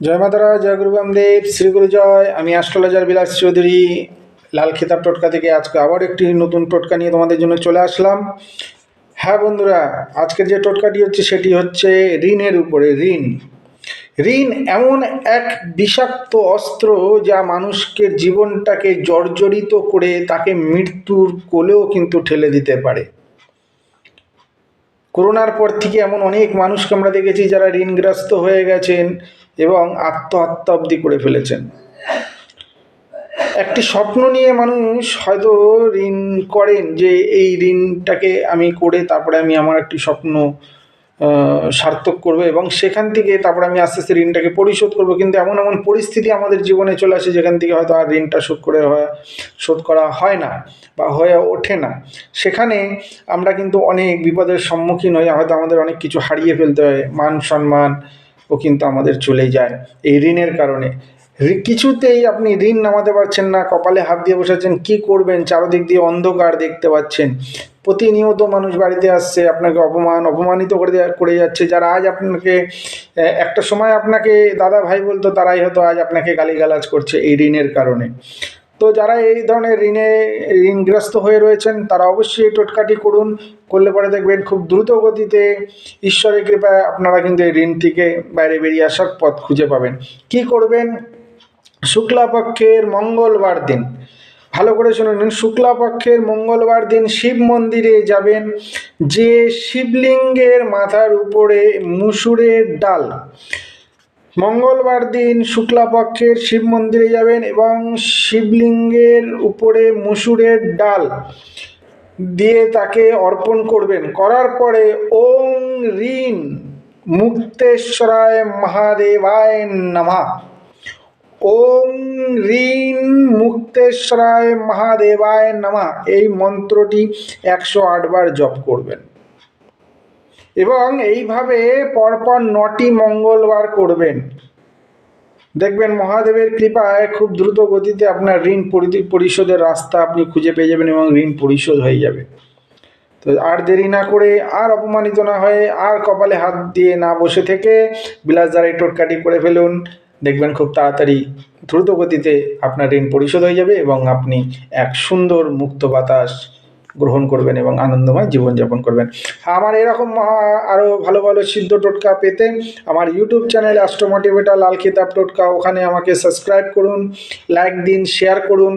জয় মাতারা জয় গুরু বামদেব, শ্রী গুরু জয়। আমি অ্যাস্ট্রোলজার বিলাস চৌধুরী, লাল খেতাব টোটকা থেকে আজকে আবার একটি নতুন টোটকা নিয়ে তোমাদের জন্য চলে আসলাম। হ্যাঁ বন্ধুরা, আজকের যে টোটকাটি হচ্ছে সেটি হচ্ছে ঋণের উপরে ঋণ। ঋণ এমন এক বিষাক্ত অস্ত্র যা মানুষকে জীবনটাকে জর্জরিত করে তাকে মৃত্যুর কোলেও কিন্তু ঠেলে দিতে পারে। করোনার পর থেকে এমন অনেক মানুষকে আমরা দেখেছি যারা ঋণগ্রস্ত হয়ে গেছেন এবং আত্মহত্যা অবধি করে ফেলেছেন। একটি স্বপ্ন নিয়ে মানুষ হয়তো ঋণ করেন যে এই ঋণটাকে আমি করে তারপরে আমি আমার একটি স্বপ্ন সার্থক করব এবং সেখান থেকে তারপরে আমি আস্তে আস্তে ঋণটাকে পরিশোধ করব। কিন্তু এমন এমন পরিস্থিতি আমাদের জীবনে চলে আসে যেখান থেকে হয়তো আর ঋণটা শোধ করে শোধ করা হয় না বা হয়ে ওঠে না। সেখানে আমরা কিন্তু অনেক বিপদের সম্মুখীন হয়ে হয়তো আমাদের অনেক কিছু হারিয়ে ফেলতে হয়, মান সম্মান ও কিন্তু আমাদের চলে যায় এই ঋণের কারণে। কিছুতেই আপনি ঋণ নামাতে পারছেন না, কপালে হাত দিয়ে বসেছেন, কি করবেন? চারদিক দিয়ে অন্ধকার দেখতে পাচ্ছেন। প্রতিনিয়ত মানুষ বাড়িতে আসছে, আপনাকে অপমান, অপমানিত করে করে যাচ্ছে। যারা আজ আপনাকে একটা সময় আপনাকে দাদা ভাই বলতো, তারাই হয়তো আজ আপনাকে গালিগালাজ করছে এই ঋণের কারণে। তো যারা এই ধরনের ঋণে, ঋণগ্রস্ত হয়ে রয়েছেন, তারা অবশ্যই টোটকাটি করুন, করলে পরে দেখবেন খুব দ্রুত গতিতে ঈশ্বরের কৃপায় আপনারা কিন্তু এই ঋণ থেকে বাইরে বেরিয়ে আসার পথ খুঁজে পাবেন। কি করবেন? শুক্লাপক্ষের মঙ্গলবার দিন। ভালো করে শুনে নিন, শুক্লাপক্ষের মঙ্গলবার দিন শিব মন্দিরে যাবেন যে শিবলিঙ্গের মাথার উপরে মুসুরের ডাল। মঙ্গলবার দিন শুক্লাপক্ষের শিব মন্দিরে যাবেন এবং শিবলিঙ্গের উপরে মুসুরের ডাল দিয়ে তাকে অর্পণ করবেন। করার পরে ওং ঋণ মুক্তেশ্বরায় মহাদেবায় নমঃ। ওং ঋণ মুক্তেশ্বরায় মহাদেবায় নামা। এই মন্ত্রটি একশো আটবার জপ করবেন। এবং এইভাবে পরপর নটি মঙ্গলবার করবেন। দেখবেন মহাদেবের কৃপায় খুব দ্রুত গতিতে আপনার ঋণ পরিশোধের রাস্তা আপনি খুঁজে পেয়ে যাবেন এবং ঋণ পরিশোধ হয়ে যাবে। তো আর দেরি না করে, আর অপমানিত না হয়ে, আর কপালে হাত দিয়ে না বসে থেকে বিলাস দ্বারা এই টোটকাটি করে ফেলুন। দেখবেন খুব তাড়াতাড়ি দ্রুত গতিতে আপনার ঋণ পরিশোধ হয়ে যাবে এবং আপনি এক সুন্দর মুক্ত বাতাস গ্রহণ করবেন এবং আনন্দময় জীবনযাপন করবেন। আমার এরকম আরও ভালো ভালো সিদ্ধ টোটকা পেতে আমার ইউটিউব চ্যানেল অ্যাস্ট্রোমোটিভেটার লাল খিতাব টোটকা, ওখানে আমাকে সাবস্ক্রাইব করুন লাইক দিন শেয়ার করুন।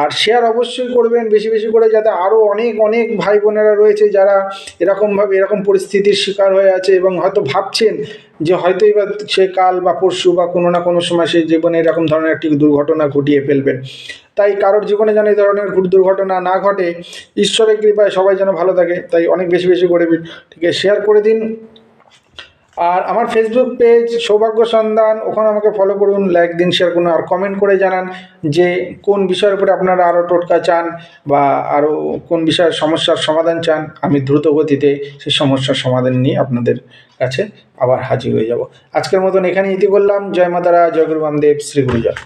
আর শেয়ার অবশ্যই করবেন, বেশি বেশি করে যাতে আরও অনেক অনেক ভাই বোনেরা রয়েছে যারা এরকমভাবে এরকম পরিস্থিতির শিকার হয়ে আছে এবং হয়তো ভাবছেন যে হয়তো এবার সে কাল বা পরশু বা কোনো না কোনো সময় সে জীবনে এরকম ধরনের একটি দুর্ঘটনা ঘটিয়ে ফেলবেন। তাই কারোর জীবনে যেন এই ধরনের দুর্ঘটনা না ঘটে, ঈশ্বরের কৃপায় সবাই যেন ভালো থাকে, তাই অনেক বেশি বেশি করে শেয়ার করে দিন। আর আমার ফেসবুক পেজ সৌভাগ্য সন্ধান, ওখানে আমাকে ফলো করুন লাইক দিন শেয়ার করুন, আর কমেন্ট করে জানান যে কোন বিষয়ের উপরে আপনারা আরও টোটকা চান বা আরও কোন বিষয়ের সমস্যার সমাধান চান। আমি দ্রুত গতিতে সেই সমস্যার সমাধান নিয়ে আপনাদের কাছে আবার হাজির হয়ে যাব। আজকের মতন এখানে ইতি করলাম। জয় মাতারা, জয় গুরু বামদেব, শ্রী গুরু জয়